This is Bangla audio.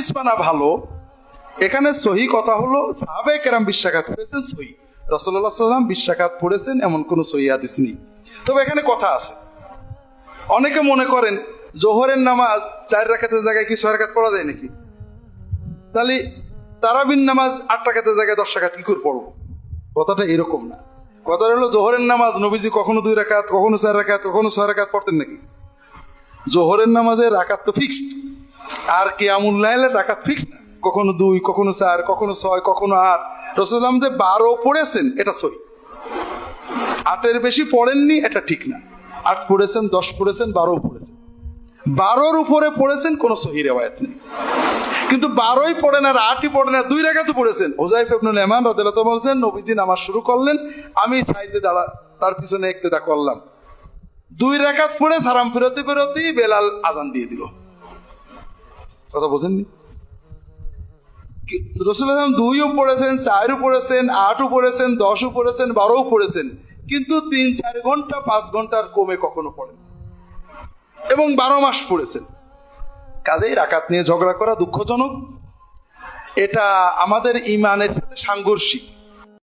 হাদিস মানা ভালো। এখানে সহি কথা হলো সাহাবে কেরাম বিশ্বাঘাত পড়েছেন সহি। রসল্লাহ সাল্লাম বিশ্বাঘাত পড়েছেন, এমন কোনো সহি হাদিস নেই। তবে এখানে কথা আছে। অনেকে মনে করেন, জোহরের নামাজ চার রাখাতের জায়গায় কি ছয় রাখাত পড়া যায় নাকি? তাহলে তারাবিন নামাজ আট রাখাতের জায়গায় দশ রাখাত কি করে পড়ব? কথাটা এরকম না। কথাটা হলো, জোহরের নামাজ নবীজি কখনো দুই রাখাত কখনো চার রাখাত কখনো ছয় রাখাত পড়তেন নাকি? জোহরের নামাজের রাখাত তো ফিক্সড আর কিয়ামুল্লাহের রাখাত ফিক্সড না। কখনো দুই, কখনো চার, কখনো ছয়, কখনো আট। রসুলাম যে বারো পড়েছেন, এটা সই আটের বেশি পড়েননি, এটা ঠিক না। আট পড়েছেন, দশ পড়েছেন, বারো পড়েছেন। বারোর উপরে পড়েছেন, কোনো সহি রেওয়ায়ত নেই। কিন্তু বারোই পড়েন আর আটই পড়েন আর দুই রেখা তো পড়েছেন ওজাইফ ইবনুল এমান রদিল্লাহ বলছেন, নবীজি নামাজ শুরু করলেন, আমি সাইডে দাঁড়া, তার পিছনে একতেদা করলাম। দুই রেখাত পড়ে সারাম ফেরতে ফেরতেই বেলাল আজান দিয়ে দিল। কথা বোঝেননি? রসুল দুইও পড়েছেন, চারও পড়েছেন, আটও পড়েছেন, দশও পড়েছেন, বারোও পড়েছেন, কিন্তু তিন চার ঘণ্টা, পাঁচ ঘণ্টার কমে কখনো পড়েন এবং বারো মাস পড়েছেন। কাজেই রাকাত নিয়ে ঝগড়া করা দুঃখজনক। এটা আমাদের ইমানের সাথে সাংঘর্ষিক।